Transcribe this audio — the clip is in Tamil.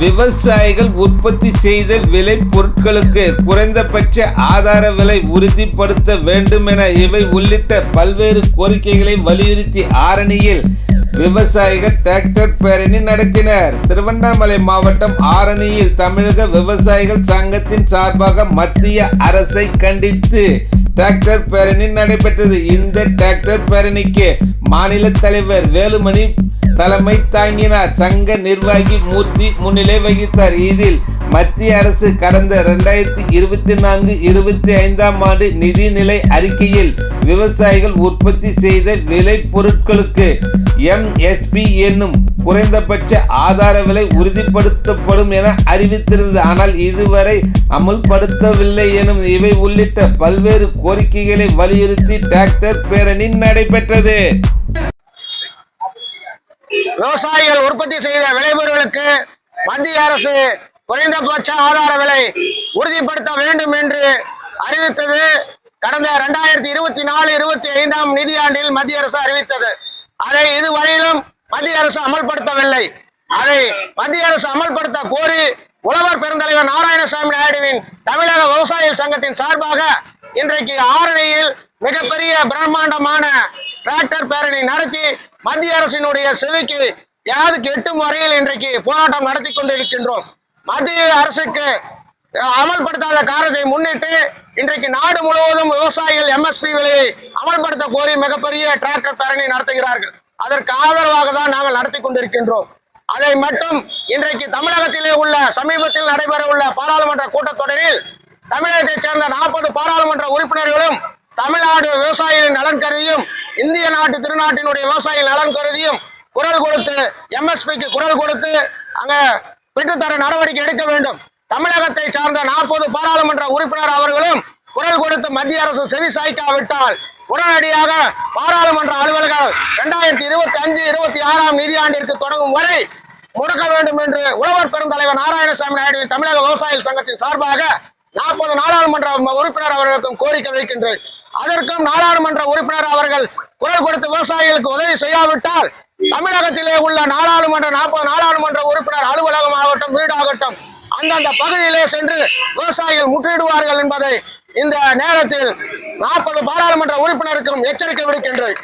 விவசாயிகள் உற்பத்தி செய்த விலை பொருட்களுக்கு குறைந்தபட்ச ஆதார விலை உறுதிப்படுத்த வேண்டும் என இவை உள்ளிட்ட பல்வேறு கோரிக்கைகளை வலியுறுத்தி ஆரணியில் விவசாயிகள் டிராக்டர் பேரணி நடத்தினர். திருவண்ணாமலை மாவட்டம் ஆரணியில் தமிழக விவசாயிகள் சங்கத்தின் சார்பாக மத்திய அரசை கண்டித்து டிராக்டர் பேரணி நடைபெற்றது. இந்த டிராக்டர் பேரணிக்கு மாநில தலைவர் வேலுமணி தலைமை தாங்கினார். சங்க நிர்வாகி மூர்த்தி முன்னிலை வகித்தார். இதில் மத்திய அரசு கடந்த இரண்டாயிரத்தி இருபத்தி நான்கு இருபத்தி ஐந்தாம் ஆண்டு நிதிநிலை அறிக்கையில் விவசாயிகள் உற்பத்தி செய்த விலை பொருட்களுக்கு எம்எஸ்பி என்னும் குறைந்தபட்ச ஆதார விலை உறுதிப்படுத்தப்படும் என அறிவித்திருந்தது. ஆனால் இதுவரை அமுல்படுத்தவில்லை எனும் இவை உள்ளிட்ட பல்வேறு கோரிக்கைகளை வலியுறுத்தி டிராக்டர் பேரணி நடைபெற்றது. விவசாயிகள் உற்பத்தி செய்த விளைபொருளுக்கு மத்திய அரசு குறைந்தபட்ச ஆதார விலை உறுதிப்படுத்த வேண்டும் என்று அறிவித்தது கடந்த இரண்டாயிரத்தி இருபத்தி நாலு இருபத்தி ஐந்தாம் நிதியாண்டில் மத்திய அரசு அறிவித்தது. அதை இதுவரையிலும் மத்திய அரசு அமல்படுத்தவில்லை. அதை மத்திய அரசு அமல்படுத்த கோரி உழவர் பெருந்தலைவர் நாராயணசாமி நாயுடுவின் தமிழக விவசாயிகள் சங்கத்தின் சார்பாக இன்றைக்கு ஆரணியில் மிகப்பெரிய பிரம்மாண்டமான டிராக்டர் பேரணி நடத்தி மத்திய அரசினுடைய செவிக்கு யாது எட்டும் வரையில் இன்றைக்கு போராட்டம் நடத்தி கொண்டிருக்கின்றோம். மத்திய அரசுக்கு அமல்படுத்தாத காரணத்தை முன்னிட்டு இன்றைக்கு நாடு முழுவதும் விவசாயிகள் எம்எஸ்பி விலையை அமல்படுத்த கோரி மிகப்பெரிய டிராக்டர் பேரணி நடத்துகிறார்கள். அதற்கு ஆதரவாக தான் நாங்கள் நடத்தி கொண்டிருக்கின்றோம். அதை மட்டும் இன்றைக்கு தமிழகத்திலே உள்ள சமீபத்தில் நடைபெற உள்ள பாராளுமன்ற கூட்டத்தொடரில் தமிழகத்தைச் சேர்ந்த நாற்பது பாராளுமன்ற உறுப்பினர்களும் தமிழ்நாடு விவசாயிகளின் நலன் கருதியும் இந்திய நாட்டு திருநாட்டினுடைய விவசாயிகள் நலன் கருதியும் குரல் கொடுத்து எம்எஸ்பிக்கு குரல் கொடுத்து அங்க பெற்றுத்தர நடவடிக்கை எடுக்க வேண்டும். தமிழகத்தை சார்ந்த நாற்பது பாராளுமன்ற உறுப்பினர் அவர்களும் குரல் கொடுத்து மத்திய அரசு செவி சாய்க்காவிட்டால் உடனடியாக பாராளுமன்ற அலுவலர்கள் இரண்டாயிரத்தி இருபத்தி அஞ்சு இருபத்தி ஆறாம் நிதியாண்டிற்கு தொடங்கும் வரை முடக்க வேண்டும் என்று உழவர் பெருந்தலைவர் நாராயணசாமி நாயுடுவின் தமிழக விவசாயிகள் சங்கத்தின் சார்பாக நாற்பது நாடாளுமன்ற உறுப்பினர் அவர்களுக்கும் கோரிக்கை வைக்கின்றேன். அதற்கும் நாடாளுமன்ற உறுப்பினர் அவர்கள் குரல் கொடுத்து விவசாயிகளுக்கு உதவி செய்யாவிட்டால் தமிழகத்திலே உள்ள நாடாளுமன்ற நாற்பது நாடாளுமன்ற உறுப்பினர் அலுவலகம் ஆகட்டும் வீடாகட்டும் அந்தந்த பகுதியிலே சென்று விவசாயிகள் முற்றிடுவார்கள் என்பதை இந்த நேரத்தில் நாற்பது பாராளுமன்ற உறுப்பினருக்கும் எச்சரிக்கை விடுக்கின்றேன்.